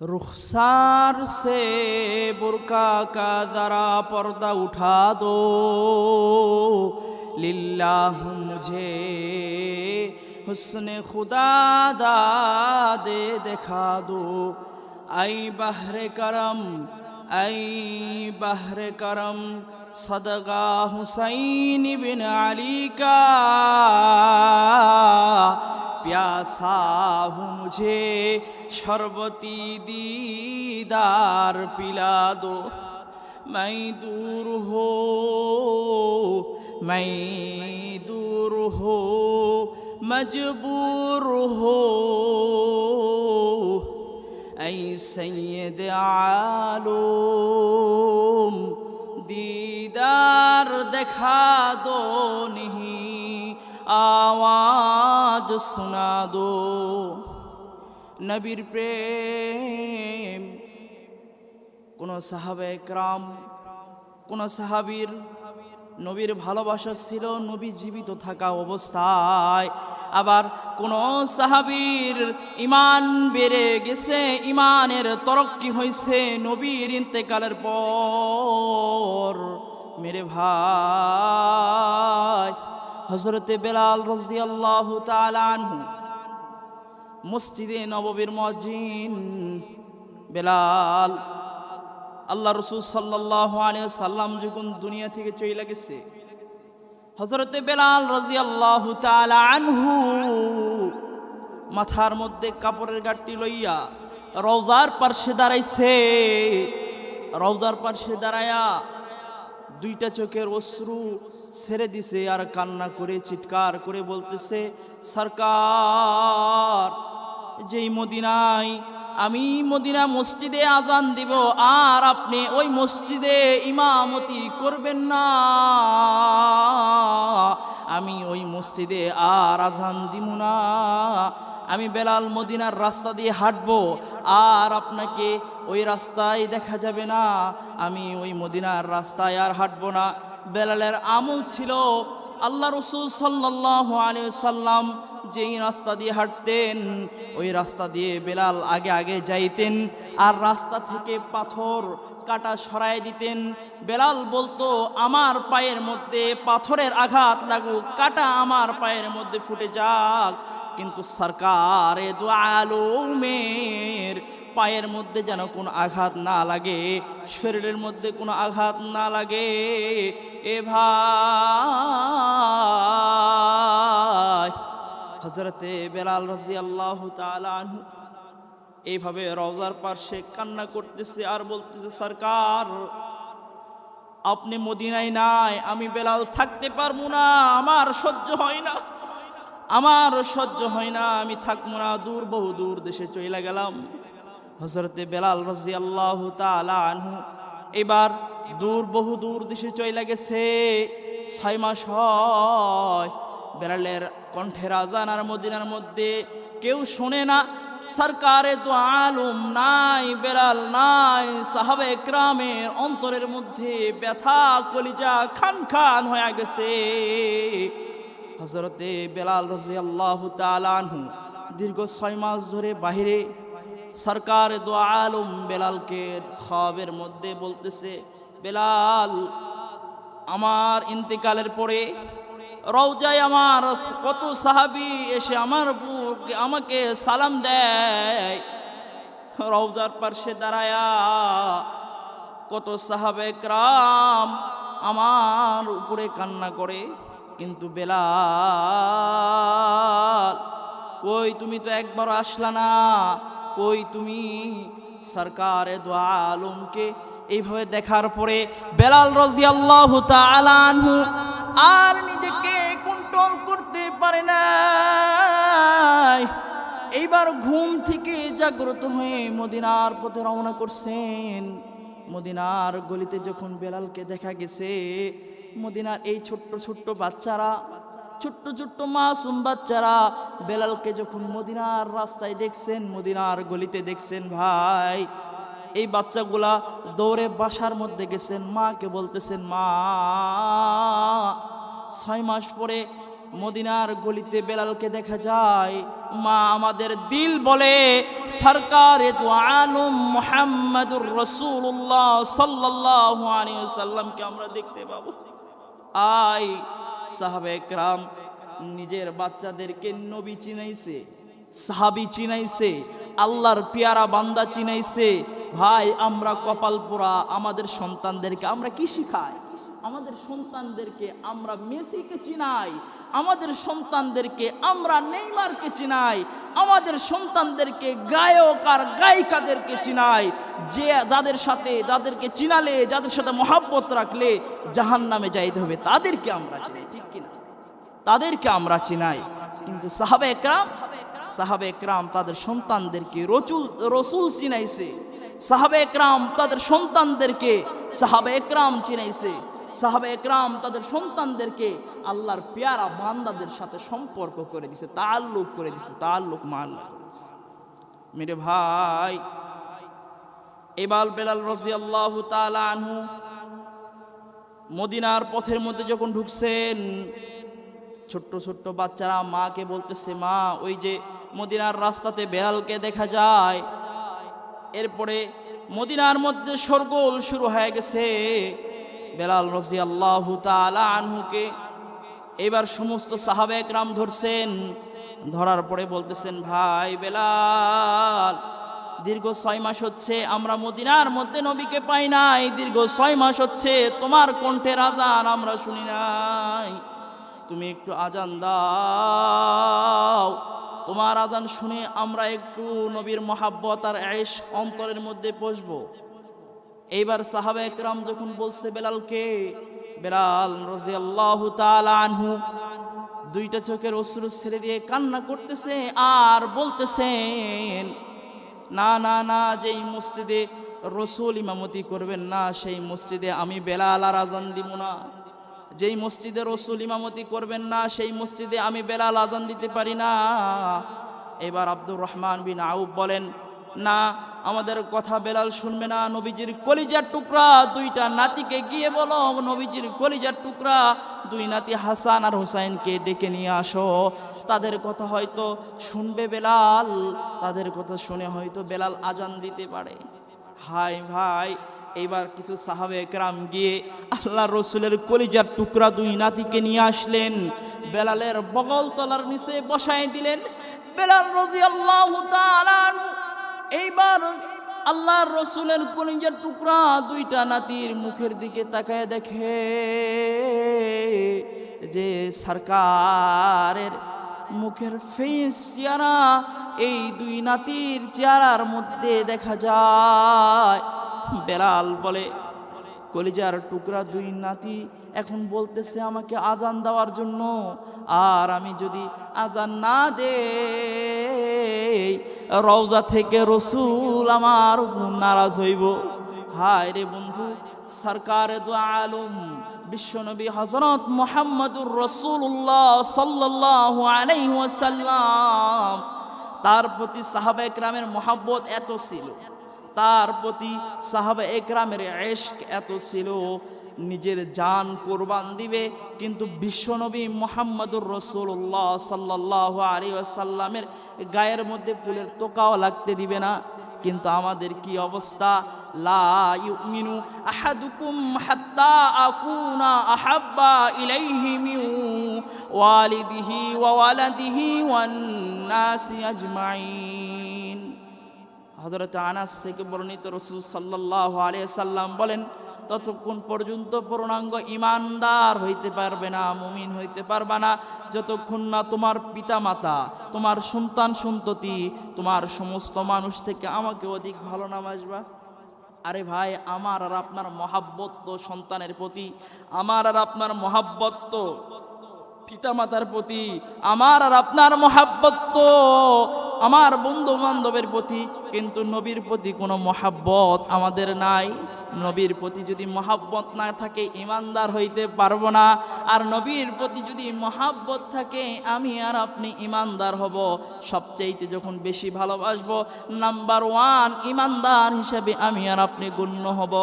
रुखसार से बुरका का दरा पर्दा उठा दो लिल्लाह मुझे हुस्न खुदा दे दिखा दो आई बहर करम आई बहर करम सदगा हुसैन बिन अली का प्यासा हूँ मुझे शरबती दीदार पिला दो मैं दूर हो मैं दूर हो मजबूर हो ऐ सैयद आलम दीदार दिखा दो नहीं আওয়াজ শোনা দো। নবীর প্রেম। কোন সাহাবে ক্রাম কোন সাহাবীর নবীর ভালোবাসা ছিল নবী জীবিত থাকা অবস্থায়। আবার কোন সাহাবীর ইমান বেড়ে গেছে ইমানের তরক্কি হয়েছে নবীর ইন্তেকালের পর। মেরে ভাই হজরতে বেলাল রাজিয়াল্লাহ তালানহু মসজিদে নববীর মজিন বেলাল আল্লাহ রসুল সাল্লাহ আলিয়া সাল্লাম যখন দুনিয়া থেকে চলে গেছে হজরতে বেলাল রাজিয়াল্লাহ তালানহু মাথার মধ্যে কাপড়ের গাঠটি লইয়া রওজার পার্শ্বে দাঁড়াইছে। রওজার পার্শ্বে দাঁড়ায়া দুইটা চোখের অশ্রু ছেড়ে দিছে আর কান্না করে, চিৎকার করে বলতেছে, সরকার, যেই মদিনায় আমি মদিনা মসজিদে আজান দিব, আর আপনি ওই মসজিদে ইমামতি করবেন না। আমি ওই মসজিদে আর আজান দিব না। আমি বেলাল মদিনার রাস্তা দিয়ে হাঁটবো, আর আপনাকে ওই রাস্তায় দেখা যাবে না। আমি ওই মদিনার রাস্তায় আর হাঁটবো না। বেলালের আমল ছিল, আল্লাহ রসুল সাল্লাহ আলী সাল্লাম যেই রাস্তা দিয়ে হাঁটতেন, ওই রাস্তা দিয়ে বেলাল আগে আগে যাইতেন আর রাস্তা থেকে পাথর কাটা সরাই দিতেন। বেলাল বলতো, আমার পায়ের মধ্যে পাথরের আঘাত লাগুক, কাটা আমার পায়ের মধ্যে ফুটে যাক। কিন্তু সরকারে দু আলমের পায়ের মধ্যে যেন কোনো আঘাত না লাগে, শরীরের মধ্যে কোনো আঘাত না লাগে। এ ভাই হজরতে বেলাল রাজি আল্লাহ তালু এইভাবে রওজার পার্শ্বে কান্না করতেছে আর বলতেছে, সরকার, আপনি মদিনায় নাই, আমি বেলাল থাকতে পারব না, আমার সহ্য হয় না, আমার সহ্য হয় না, আমি থাকব না, দূর, বহু দূর দেশে চলে গেলাম। হজরতে বেলাল রাজি আল্লাহ আনহু এবার দূর, বহু দূর দেশে চলে গেছে, ছয় মাস হয় বেলালের কণ্ঠের আজান আর মদিনার মধ্যে কেউ শোনে না, সরকারে তো আলম নাই বেলাল নাই, সাহাবে গ্রামের অন্তরের মধ্যে ব্যথা, কলিজা খান খান হয়ে গেছে। হজরতে বেলাল রাজি আল্লাহ তালানহু দীর্ঘ ছয় মাস ধরে বাহিরে সরকার দো আলম বেলালকে খাবের মধ্যে বলতেছে, বেলাল, আমার ইন্তেকালের পরে রওজায় আমার কত সাহাবি এসে আমার আমাকে সালাম দেয়। রওজার পার্শ্বে দাঁড়ায়া কত সাহাবে ক্রাম আমার উপরে কান্না করে, কিন্তু বেলাল, কই তুমি তো একবার আসলা না? কই তুমি সরকারে আলমকে এইভাবে দেখার পরে বেলাল রাজি আল্লাহ তালানহু আর করতে পারে না এইবার ঘুম থেকে জাগ্রত হয়ে মদিনার পথে রওনা করছেন। মদিনার গলিতে যখন বেলালকে দেখা গেছে, মদিনার এই ছোট্ট ছোট্ট বাচ্চারা, ছোট্ট ছোট্ট মাসুম বাচ্চারা বেলালকে যখন মদিনার রাস্তায় দেখছেন, মদিনার গলিতে দেখছেন, ভাই, এই বাচ্চাগুলা দৌড়ে বাসার মধ্যে গেছেন, মাকে বলতেছেন, মা, ছয় মাস পরে মদিনার গলিতে বেলালকে দেখা যায়, মা, আমাদের দিল বলে, সরকার রসুল্লাহ সাল্লাহ সাল্লামকে আমরা দেখতে পাবো। আই সাহাবে একরাম, নিজের বাচ্চাদেরকে নবী চিনাইছে, সাহাবি চিনাইছে, আল্লাহর পিয়ারা বান্দা চিনাইছে, ভাই, আমরা কপাল পোড়া আমাদের সন্তানদেরকে আমরা কি শিখাই? আমাদের সন্তানদেরকে আমরা মেসিকে চিনাই আমাদের সন্তানদেরকে আমরা নেইমারকে চিনাই আমাদের সন্তানদেরকে গায়ক আর গায়িকাদেরকে চিনাই যে যাদের সাথে যাদেরকে চিনালে যাদের সাথে মহাব্বত রাখলে জাহান নামে যাইতে হবে তাদেরকে আমরা চিনাই ঠিক কিনা? তাদেরকে আমরা চিনাই। কিন্তু সাহাবে একরাম সাহাবে একরাম তাদের সন্তানদেরকে রচুল রসুল চিনাইছে। সাহাবে একরাম তাদের সন্তানদেরকে সাহাবে একরাম চিনাইছে। সাহাবে একরাম তাদের সন্তানদেরকে আল্লাহর পেয়ারা বান্দাদের সাথে সম্পর্ক করে দিছে তাল্লুক করে দিছে তাল্লুক মাল্লা মেরে ভাই, এবাল বেলাল রসি আল্লাহ আনহু মদিনার পথের মধ্যে যখন ঢুকছেন, ছোট্ট ছোট্ট বাচ্চারা মাকে বলতেছে, মা, ওই যে মদিনার রাস্তাতে বেড়ালকে দেখা যায়, এরপরে মদিনার মধ্যে সরগোল শুরু হয়ে গেছে। বেলাল রসি আল্লাহ আনহুকে। এবার সমস্ত সাহাবে একরাম ধরছেন। ধরার পরে বলতেছেন, ভাই বেলাল, দীর্ঘ ছয় মাস হচ্ছে আমরা মদিনার মধ্যে নবীকে পাই নাই। দীর্ঘ ছয় মাস হচ্ছে তোমার কণ্ঠের আজান আমরা শুনি নাই। তুমি একটু আজান দাও। তোমার আজান শুনে আমরা একটু নবীর মহাব্বত আর অন্তরের মধ্যে পসবো এইবার সাহাবা একরাম যখন বলছে বেলালকে বেলাল রাজি আল্লাহ আনহু দুইটা চোখের অশ্রু ছেড়ে দিয়ে কান্না করতেছে আর বলতেছেন, না না না, যেই মসজিদে রসুল ইমামতি করবেন না, সেই মসজিদে আমি বেলাল আর আজান দিব না। যেই মসজিদে রসুল ইমামতি করবেন না, সেই মসজিদে আমি বেলাল আজান দিতে পারি না। এবার আব্দুর রহমান বিন আউব বলেন, না আমাদের কথা বেলাল শুনবে না, নবীজির কলিজার টুকরা, দুইটা নাতিকে গিয়ে বলো, নবীজির কলিজার টুকরা, দুই নাতি হাসান আর হুসাইনকে ডেকে নিয়ে আসো। তাদের কথা হয়তো শুনবে বেলাল, তাদের কথা শুনে হয়তো বেলাল আজান দিতে পারে। হাই ভাই এইবার কিছু সাহাবে একরাম গিয়ে আল্লাহ রসুলের কলিজার টুকরা, দুই নাতিকে নিয়ে আসলেন। বেলালের বগল তলার নিচে বসায় দিলেন। বেলাল রাজি আল্লাহ এইবার আল্লাহর রসুলের কলিজার টুকরা দুইটা নাতির মুখের দিকে তাকায় দেখে যে সরকারের মুখের ফেস চেহারা এই দুই নাতির চেহারার মধ্যে দেখা যায়। বেলাল বলে, কলিজার টুকরা দুই নাতি এখন বলতেছে আমাকে আজান দেওয়ার জন্য। আর আমি যদি আজান না দে রওজা থেকে রসুল আমার নারাজ হইব। হায় রে বন্ধু, সরকার আলম, বিশ্বনবী হজরত মোহাম্মদুর রসুল্লাহ সাল্লাহ আলাইসাল্লাম তার প্রতি সাহাবা একরামের মহাব্বত এত ছিল। তার প্রতি সাহাবা একরামের এশক এত ছিল, নিজের জান কোরবান দিবে, কিন্তু বিশ্বনবী মোহাম্মদুর রসুল্লাহ সাল্লাহ আলী আসাল্লামের গায়ের মধ্যে ফুলের তোকাও লাগতে দিবে না। কিন্তু আমাদের কি অবস্থা? লা ইউমিনু আহাব্বা ইলাইহি ওয়ান নাসি হযরত আনাস থেকে বর্ণিত রসুল সাল্লাল্লাহু আলাইহি সাল্লাম বলেন, ততক্ষণ পর্যন্ত পূর্ণাঙ্গ ইমানদার হইতে পারবে না, মুমিন হইতে পারবে না। যতক্ষণ না তোমার পিতা মাতা তোমার সন্তান সন্ততি, তোমার সমস্ত মানুষ থেকে আমাকে অধিক ভালো নামাজবা আরে ভাই, আমার আর আপনার মহাব্বত তো সন্তানের প্রতি, আমার আর আপনার মহাব্বত তো পিতামাতার প্রতি, আমার আর আপনার মহাব্বত তো আমার বন্ধু বান্ধবের প্রতি কিন্তু নবীর প্রতি কোনো মহাব্বত আমাদের নাই। নবীর প্রতি যদি মহাব্বত না থাকে, ইমানদার হইতে পারব না। আর নবীর প্রতি যদি মহাব্বত থাকে, আমি আর আপনি ইমানদার হব। সবচাইতে যখন বেশি ভালোবাসবো, নাম্বার ওয়ান ইমানদার হিসেবে আমি আর আপনি গণ্য হব।